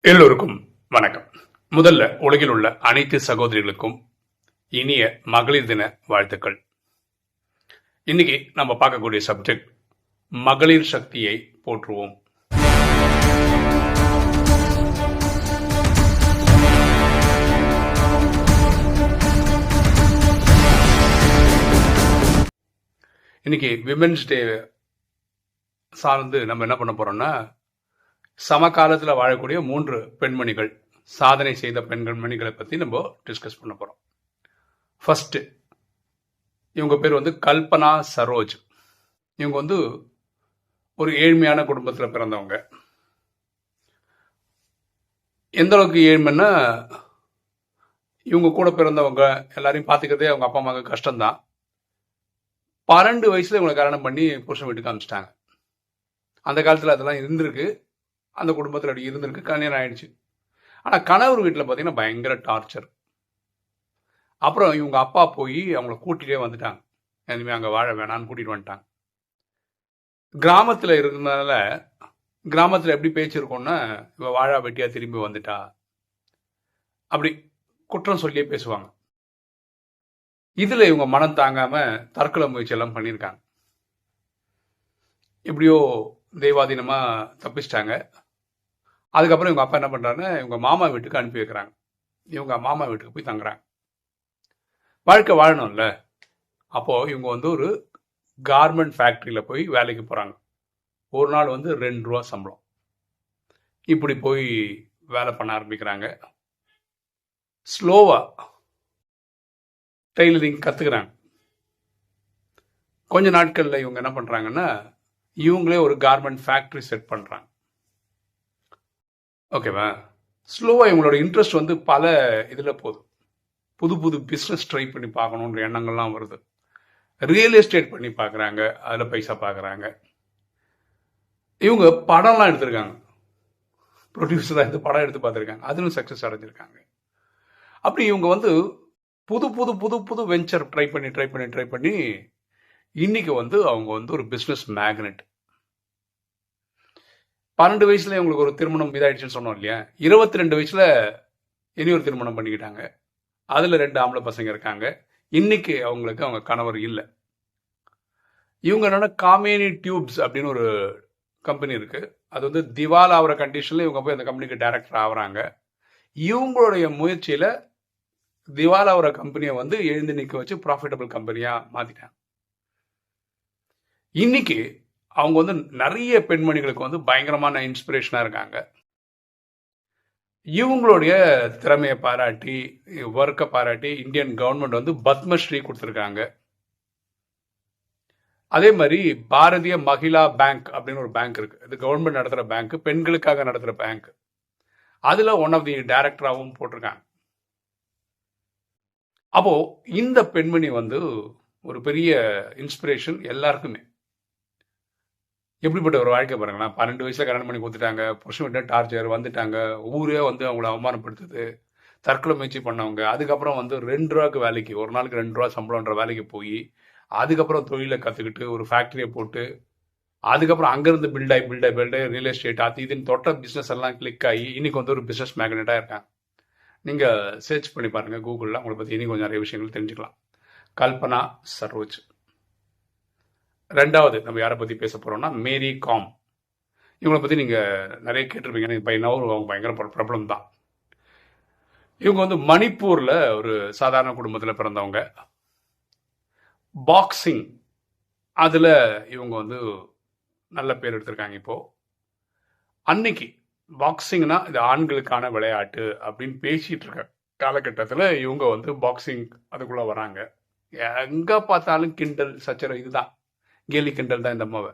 எல்லோருக்கும் வணக்கம். முதல்ல உலகில் உள்ள அனைத்து சகோதரிகளுக்கும் இனிய மகளிர் தின வாழ்த்துக்கள். இன்னைக்கு நம்ம பார்க்கக்கூடிய சப்ஜெக்ட் மகளிர் சக்தியை போற்றுவோம். இன்னைக்கு விமென்ஸ் டே சார்ந்து நம்ம என்ன பண்ண போறோம்னா சமகாலத்தில் வாழக்கூடிய மூன்று பெண்மணிகள் சாதனை செய்த பெண்கள் மணிகளை பற்றி நம்ம டிஸ்கஸ் பண்ண போகிறோம் ஃபஸ்ட்டு இவங்க பேர் வந்து கல்பனா சரோஜ். இவங்க வந்து ஒரு ஏழ்மையான குடும்பத்தில் பிறந்தவங்க. எந்த அளவுக்கு ஏழ்மைன்னா இவங்க கூட பிறந்தவங்க எல்லாரையும் பார்த்துக்கிறதே அவங்க அப்பா அம்மாவுக்கு கஷ்டம்தான். பன்னெண்டு வயசுல இவங்களை கல்யாணம் பண்ணி புருஷன் வீட்டுக்கு அமிச்சிட்டாங்க அந்த காலத்தில் அதெல்லாம் இருந்திருக்கு. அந்த குடும்பத்தில் அப்படி இருந்திருக்கு. கல்யாணம் ஆயிடுச்சு. ஆனால் கணவர் வீட்டில் பார்த்தீங்கன்னா பயங்கர டார்ச்சர் அப்புறம் இவங்க அப்பா போய் அவங்கள கூட்டிகிட்டே வந்துட்டாங்க. இனிமேல் அங்கே வாழ வேணான்னு கூட்டிகிட்டு வந்துட்டாங்க. கிராமத்தில் இருந்ததுனால கிராமத்தில் எப்படி பேச்சு இவன் வாழா வெட்டியாக திரும்பி வந்துட்டா. அப்படி குற்றம் சொல்லியே பேசுவாங்க. இதில் இவங்க மனம் தாங்காமல் தற்கொலை முயற்சி எல்லாம் பண்ணியிருக்காங்க. எப்படியோ தெய்வாதீனமாக தப்பிச்சிட்டாங்க. அதுக்கப்புறம் இவங்க அப்பா என்ன பண்ணுறாருன்னா இவங்க மாமா வீட்டுக்கு அனுப்பி வைக்கிறாங்க. இவங்க மாமா வீட்டுக்கு போய் தங்குறாங்க. வாழ்க்கை வாழணும்ல. அப்போது இவங்க வந்து ஒரு கார்மெண்ட் ஃபேக்ட்ரியில் போய் வேலைக்கு போகிறாங்க ஒரு நாள் வந்து ரெண்டு ரூபா சம்பளம். இப்படி போய் வேலை பண்ண ஆரம்பிக்கிறாங்க. ஸ்லோவாக டெய்லரிங் கற்றுக்குறாங்க கொஞ்ச நாட்களில் இவங்க என்ன பண்ணுறாங்கன்னா இவங்களே ஒரு கார்மெண்ட் ஃபேக்ட்ரி செட் பண்ணுறாங்க ஓகேவா ஸ்லோவாக இவங்களோட இன்ட்ரெஸ்ட் வந்து பல இதில் போகுது. புது புது பிஸ்னஸ் ட்ரை பண்ணி பார்க்கணுன்ற எண்ணங்கள்லாம் வருது. ரியல் எஸ்டேட் பண்ணி பார்க்குறாங்க அதில் பைசா பார்க்குறாங்க. இவங்க படம்லாம் எடுத்திருக்காங்க. ப்ரொடியூசராக இருந்து படம் எடுத்து பார்த்துருக்காங்க. அதிலும் சக்ஸஸ் அடைஞ்சிருக்காங்க. அப்படி இவங்க வந்து புது புது புது புது வெஞ்சர் ட்ரை பண்ணி ட்ரை பண்ணி ட்ரை பண்ணி இன்னைக்கு வந்து அவங்க வந்து ஒரு பிஸ்னஸ் மேக்னெட் பன்னெண்டு வயசுல இவங்களுக்கு ஒரு திருமணம் இதாயிடுச்சுன்னு சொன்னோம் இல்லையா? இருபத்தி ரெண்டு வயசுல இனி ஒரு திருமணம் பண்ணிக்கிட்டாங்க. அதுல ரெண்டு ஆம்பளை பசங்க இருக்காங்க. இன்னைக்கு அவங்களுக்கு அவங்க கணவர் இல்லை. இவங்க என்னன்னா காமேனி டியூப்ஸ் அப்படின்னு ஒரு கம்பெனி இருக்கு. அது வந்து திவால் ஆகிற கண்டிஷன்ல இவங்க போய் அந்த கம்பெனிக்கு டைரக்டர் ஆகுறாங்க. இவங்களுடைய முயற்சியில திவால் ஆகிற கம்பெனியை வந்து எழுந்து நிற்க வச்சு ப்ராஃபிட்டபிள் கம்பெனியா மாத்திட்டாங்க. இன்னைக்கு அவங்க வந்து நிறைய பெண்மணிகளுக்கு வந்து பயங்கரமான இன்ஸ்பிரேஷனாக இருக்காங்க. இவங்களுடைய திறமையை பாராட்டி ஒர்க்கை பாராட்டி இந்தியன் கவர்மெண்ட் வந்து பத்மஸ்ரீ கொடுத்துருக்காங்க. அதே மாதிரி பாரதிய மகிழா பேங்க் அப்படின்னு ஒரு பேங்க் இருக்கு. இது கவர்மெண்ட் நடத்துகிற பேங்க் பெண்களுக்காக நடத்துகிற பேங்க் அதில் ஒன் ஆஃப் தி டைரக்டராகவும் போட்டிருக்காங்க. அப்போ இந்த பெண்மணி வந்து ஒரு பெரிய இன்ஸ்பிரேஷன் எல்லாருக்குமே. எப்படிப்பட்ட ஒரு வாழ்க்கை பாருங்களேன். பன்னெண்டு வயசுல கல்யாணம் பண்ணி கொடுத்துட்டாங்க. புருஷன் விட்டு டார்ச்சர் வந்துட்டாங்க. ஊரே வந்து அவங்கள அவமானப்படுத்துது. தற்கொலை முயற்சி பண்ணவங்க. அதுக்கப்புறம் வந்து ரெண்டு ரூபாய்க்கு வேலைக்கு ஒரு நாளுக்கு ரெண்டு ரூபா சம்பளம்ன்ற வேலைக்கு போய் அதுக்கப்புறம் தொழிலை கற்றுக்கிட்டு ஒரு ஃபேக்ட்ரியை போட்டு அதுக்கப்புறம் அங்கேருந்து பில்டாகி பில்டாகி பில்டாகி ரியல் எஸ்டேட் அது இதுன்னு தொட்ட பிஸ்னஸ் எல்லாம் கிளிக் ஆகி இன்னைக்கு வந்து ஒரு பிஸ்னஸ் மேக்னெட்டாக இருக்கேன் நீங்கள் சர்ச் பண்ணி பாருங்கள் கூகுளில் உங்களை பற்றி இன்னும் கொஞ்சம் நிறைய விஷயங்கள் தெரிஞ்சுக்கலாம். கல்பனா சரோஜ். ரெண்டாவது நம்ம யாரை பற்றி பேச போகிறோம்னா மேரி காம். இவங்களை பற்றி நீங்கள் நிறைய கேட்டிருப்பீங்க. பை அவங்க பயங்கர ப்ராப்ளம் தான். இவங்க வந்து மணிப்பூரில் ஒரு சாதாரண குடும்பத்தில் பிறந்தவங்க. பாக்ஸிங். அதில் இவங்க வந்து நல்ல பேர் எடுத்திருக்காங்க இப்போது அன்னைக்கு பாக்ஸிங்னா இது ஆண்களுக்கான விளையாட்டு அப்படின்னு பேசிகிட்டு இருக்க காலகட்டத்தில் இவங்க வந்து பாக்ஸிங் அதுக்குள்ளே வராங்க. எங்கே பார்த்தாலும் கிண்டல் சச்சரம் இதுதான். கேலி கிண்டல் தான் இந்த அம்மாவை.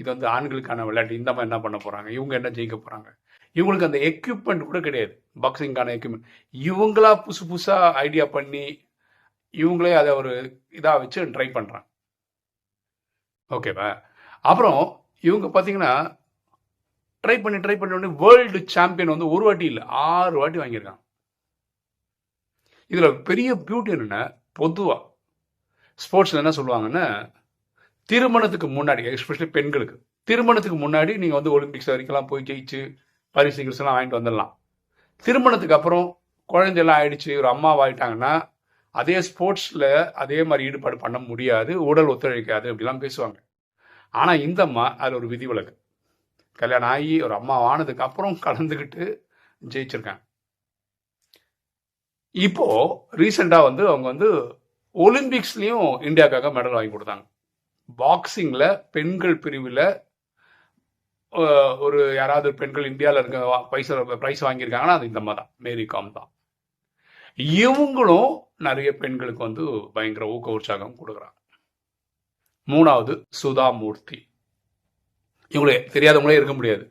இது வந்து ஆண்களுக்கான விளையாட்டு. இந்த அம்மா என்ன பண்ண போகிறாங்க இவங்க என்ன ஜெயிக்க போகிறாங்க இவங்களுக்கு அந்த எக்யூப்மெண்ட் கூட கிடையாது. பாக்ஸிங்கான எக்யூப்மெண்ட் இவங்களா புதுசு புதுசாக ஐடியா பண்ணி இவங்களே அதை ஒரு இதாக வச்சு ட்ரை பண்ணுறாங்க ஓகேவா அப்புறம் இவங்க பார்த்தீங்கன்னா ட்ரை பண்ணி ட்ரை பண்ணி உடனே வேர்ல்டு சாம்பியன் வந்து ஒரு வாட்டி இல்லை ஆறு வாட்டி வாங்கியிருக்காங்க. இதில் பெரிய பியூட்டி என்னென்னா பொதுவாக ஸ்போர்ட்ஸில் என்ன சொல்லுவாங்கன்னா திருமணத்துக்கு முன்னாடி எஸ்பெஷலி பெண்களுக்கு திருமணத்துக்கு முன்னாடி நீங்கள் வந்து ஒலிம்பிக்ஸ் வரைக்கும்லாம் போய் ஜெயிச்சு பரிசு கிரிசெல்லாம் வாங்கிட்டு வந்துடலாம். திருமணத்துக்கு அப்புறம் குழந்தையெல்லாம் ஆயிடுச்சு ஒரு அம்மாவாயிட்டாங்கன்னா அதே ஸ்போர்ட்ஸில் அதே மாதிரி ஈடுபாடு பண்ண முடியாது உடல் ஒத்துழைக்காது அப்படிலாம் பேசுவாங்க. ஆனால் இந்த அம்மா அதில் ஒரு விதிவிலக்கு. கல்யாணம் ஆகி ஒரு அம்மா ஆனதுக்கு அப்புறம் கலந்துக்கிட்டு ஜெயிச்சிருக்காங்க. இப்போது ரீசெண்டாக வந்து அவங்க வந்து ஒலிம்பிக்ஸ்லேயும் இந்தியாவுக்காக மெடல் வாங்கி கொடுத்தாங்க. பாக்ஸிங்கில் பெண்கள் பிரிவில் ஒரு யாராவது பெண்கள் இந்தியாவில் இருக்க பைச ப்ரைஸ் வாங்கியிருக்காங்கன்னா அது இந்த மாதிரி தான். மேரி காம் தான். இவங்களும் நிறைய பெண்களுக்கு வந்து பயங்கர ஊக்க உற்சாகம் கொடுக்குறாங்க. மூணாவது சுதா மூர்த்தி. இவங்களே தெரியாதவங்களே இருக்க முடியாது.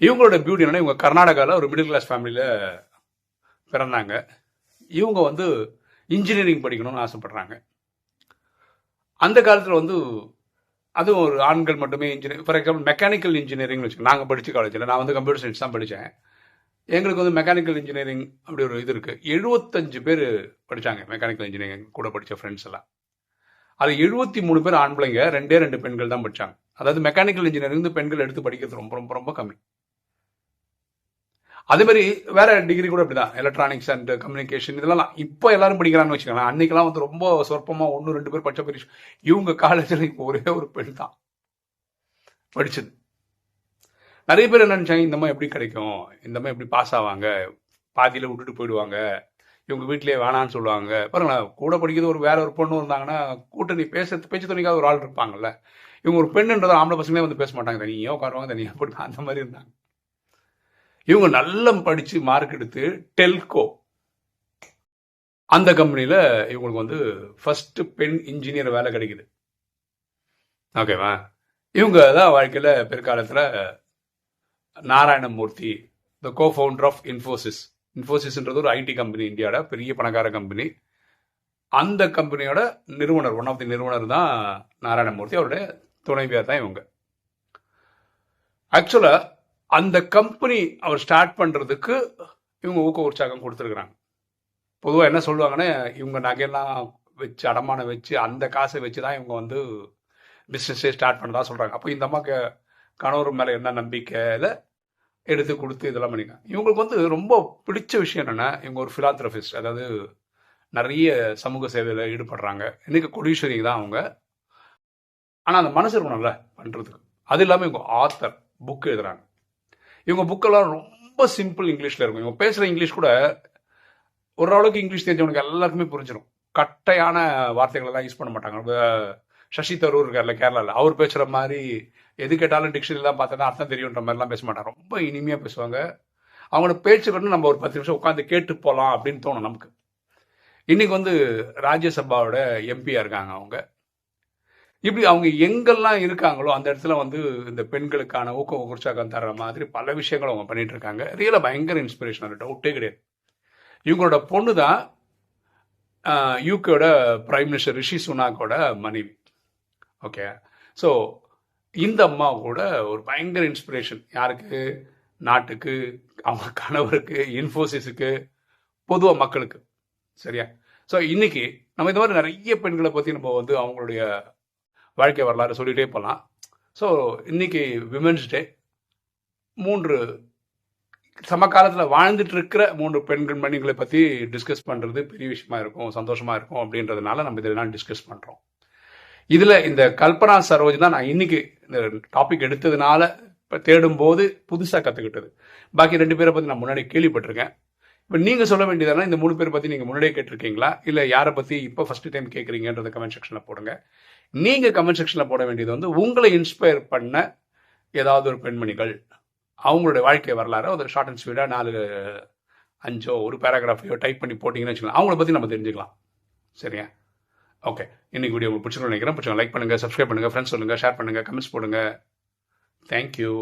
இவங்களோட பியூட்டி என்னன்னா இவங்க கர்நாடகாவில் ஒரு மிடில் கிளாஸ் ஃபேமிலியில் பிறந்தாங்க. இவங்க வந்து இன்ஜினியரிங் படிக்கணும்னு ஆசைப்படுறாங்க. அந்த காலத்தில் வந்து அதுவும் ஒரு ஆண்கள் மட்டுமே engineer for example mechanical engineering வச்சுக்கோங்க. நாங்கள் படித்த காலேஜில் நான் வந்து கம்ப்யூட்டர் சயின்ஸ் தான் படித்தேன் எங்களுக்கு வந்து மெக்கானிக்கல் இன்ஜினியரிங் அப்படி ஒரு இது இருக்குது எழுபத்தஞ்சு பேர் படித்தாங்க மெக்கானிக்கல் இன்ஜினியரிங் கூட படித்த ஃப்ரெண்ட்ஸ் எல்லாம். அது எழுபத்தி மூணு பேர் ஆண் பிள்ளைங்க ரெண்டே ரெண்டு பெண்கள் தான் படித்தாங்க அதாவது மெக்கானிக்கல் இன்ஜினியரிங் பெண்கள் எடுத்து படிக்கிறது ரொம்ப ரொம்ப ரொம்ப கம்மி. அதே மாதிரி வேற டிகிரி கூட அப்படிதான் எலக்ட்ரானிக்ஸ் அண்ட் கம்யூனிகேஷன் இதெல்லாம் இப்போ எல்லாரும் படிக்கிறான்னு வச்சுக்கலாம் அன்னைக்கெல்லாம் வந்து ரொம்ப சொற்பமா ஒன்று ரெண்டு பேர் படிச்ச பெரிய இவங்க காலேஜில் இப்போ ஒரே ஒரு பெண் தான் படிச்சது. நிறைய பேர் என்ன நினைச்சாங்க இந்த மாதிரி எப்படி கிடைக்கும்? இந்த மாதிரி எப்படி பாஸ் ஆவாங்க? பாதியில் விட்டுட்டு போயிடுவாங்க. இவங்க வீட்டிலேயே வேணான்னு சொல்லுவாங்க. பாருங்களேன் கூட படிக்கிறது ஒரு வேற ஒரு பொண்ணு இருந்தாங்கன்னா கூட்டணி பேச பேச்சு துணிக்காத ஒரு ஆள் இருப்பாங்கல்ல. இவங்க ஒரு பெண்ணுன்றதை ஆம்பளை பசங்களே வந்து பேச மாட்டாங்க. தனியாக உட்காருவாங்க தனியாக போட்டு அந்த மாதிரி இருந்தாங்க. இவங்க நல்லா படித்து மார்க் எடுத்து டெல்கோ அந்த கம்பெனியில் இவங்களுக்கு வந்து ஃபர்ஸ்ட் பெண் இன்ஜினியர் வேலை கிடைக்குது. ஓகேவா இவங்க தான் வாழ்க்கையில் பிற்காலத்தில் Narayanamurthy the co founder of Infosys இன்ஃபோசிஸ்ன்றது ஒரு ஐடி கம்பெனி இந்தியாவோட பெரிய பணக்கார கம்பெனி அந்த கம்பெனியோட நிறுவனர் ஒன் ஆஃப் தி நிறுவனர் தான் நாராயணமூர்த்தி. அவருடைய துணைவியார் தான் இவங்க. ஆக்சுவலாக அந்த கம்பெனி அவர் ஸ்டார்ட் பண்ணுறதுக்கு இவங்க ஊக்க உற்சாகம் கொடுத்துருக்குறாங்க. பொதுவாக என்ன சொல்லுவாங்கன்னா இவங்க நகையெல்லாம் வச்சு அடமானம் வச்சு அந்த காசை வச்சு தான் இவங்க வந்து பிஸ்னஸே ஸ்டார்ட் பண்ணதாக சொல்கிறாங்க அப்போ இந்த அம்மாக்கு கணவர் மேலே என்ன நம்பிக்கையில் எடுத்து கொடுத்து இதெல்லாம் பண்ணிக்கலாம் இவங்களுக்கு வந்து ரொம்ப பிடிச்ச விஷயம் என்னென்னா இவங்க ஒரு ஃபிலாத்ரபிஸ்ட் அதாவது நிறைய சமூக சேவையில் ஈடுபடுறாங்க. இன்றைக்கி கொடீஸ்வரி தான் அவங்க. ஆனால் அந்த மனசு இருக்கணும்ல பண்ணுறதுக்கு அது இல்லாமல் இவங்க ஆத்தர் புக் எழுதுகிறாங்க இவங்க புக்கெல்லாம் ரொம்ப சிம்பிள் இங்கிலீஷில் இருக்கும். இவங்க பேசுகிற இங்கிலீஷ் கூட ஓரளவுக்கு இங்கிலீஷ் தெரிஞ்சவனுக்கு எல்லாருக்குமே புரிஞ்சிடும் கட்டையான வார்த்தைகளெல்லாம் யூஸ் பண்ண மாட்டாங்க. சசி தரூர் இருக்கார்ல கேரளாவில் அவர் பேசுகிற மாதிரி எது கேட்டாலும் டிக்ஷனரிலாம் பார்த்தா அர்த்தம் தெரியுன்ற மாதிரிலாம் பேச மாட்டாங்க. ரொம்ப இனிமையாக பேசுவாங்க. அவங்களோட பேச்சு நம்ம ஒரு பத்து நிமிஷம் உட்காந்து கேட்டு போகலாம் அப்படின்னு தோணும் நமக்கு. இன்றைக்கி வந்து ராஜ்யசபாவோட எம்பியாக இருக்காங்க அவங்க. இப்படி அவங்க எங்கெல்லாம் இருக்காங்களோ அந்த இடத்துல வந்து இந்த பெண்களுக்கான ஊக்கம் உற்சாகம் தர்ற மாதிரி பல விஷயங்கள் அவங்க பண்ணிட்டு இருக்காங்க ரியலாக பயங்கர இன்ஸ்பிரேஷன் டவுட்டே கிடையாது. இவங்களோட பொண்ணு தான் யூகேயோட பிரைம் மினிஸ்டர் ரிஷி சுனாக்கோட மனைவி. ஓகே ஸோ இந்த அம்மா கூட ஒரு பயங்கர இன்ஸ்பிரேஷன் யாருக்கு? நாட்டுக்கு அவங்க கணவருக்கு இன்ஃபோசிஸுக்கு பொதுவாக மக்களுக்கு. சரியா? ஸோ இன்னைக்கு நம்ம இந்த மாதிரி நிறைய பெண்களை பற்றி நம்ம வந்து அவங்களுடைய வாழ்க்கை வரலாறு சொல்லிகிட்டே போகலாம் ஸோ இன்றைக்கி விமென்ஸ் டே மூன்று சமகாலத்தில் வாழ்ந்துட்டு இருக்கிற மூன்று பெண்கள் மணிகளை பற்றி டிஸ்கஸ் பண்ணுறது பெரிய விஷயமா இருக்கும் சந்தோஷமாக இருக்கும் அப்படின்றதுனால நம்ம இதெல்லாம் டிஸ்கஸ் பண்ணுறோம் இதில் இந்த கல்பனா சரோஜ் தான் நான் இன்னைக்கு இந்த டாபிக் எடுத்ததுனால இப்போ தேடும்போது புதுசாக கற்றுக்கிட்டது பாக்கி ரெண்டு பேரை பற்றி நான் முன்னாடி கேள்விப்பட்டிருக்கேன். இப்போ நீங்கள் சொல்ல வேண்டியதெல்லாம் இந்த மூணு பேரை பற்றி நீங்கள் முன்னாடியே கேட்டிருக்கீங்களா? இல்லை யாரை பற்றி இப்போ ஃபஸ்ட் டைம் கேட்குறீங்கன்றத கமெண்ட் செக்ஷனில் போடுங்க. நீங்கள் கமெண்ட் செக்ஷனில் போட வேண்டியது வந்து உங்களை இன்ஸ்பயர் பண்ண ஏதாவது ஒரு பெண்மணிகள் அவங்களுடைய வாழ்க்கை வரலாறு ஒரு ஷார்ட் அண்ட் ஸ்வீடாக நாலு அஞ்சோ ஒரு பேராகிராஃபையோ டைப் பண்ணி போட்டிங்கன்னு வச்சுக்கலாம் அவங்கள பற்றி நம்ம தெரிஞ்சுக்கலாம். சரியா? ஓகே இன்னைக்கு வீடியோ உங்களுக்கு பிடிச்சிருக்கோம் நினைக்கிறேன். பிடிச்சவங்க லைக் பண்ணுங்கள் சப்ஸ்கிரைப் பண்ணுங்கள் ஃப்ரெண்ட்ஸ் சொல்லுங்கள் ஷேர் பண்ணுங்கள் கமெண்ட்ஸ் போடுங்க. தேங்க்யூ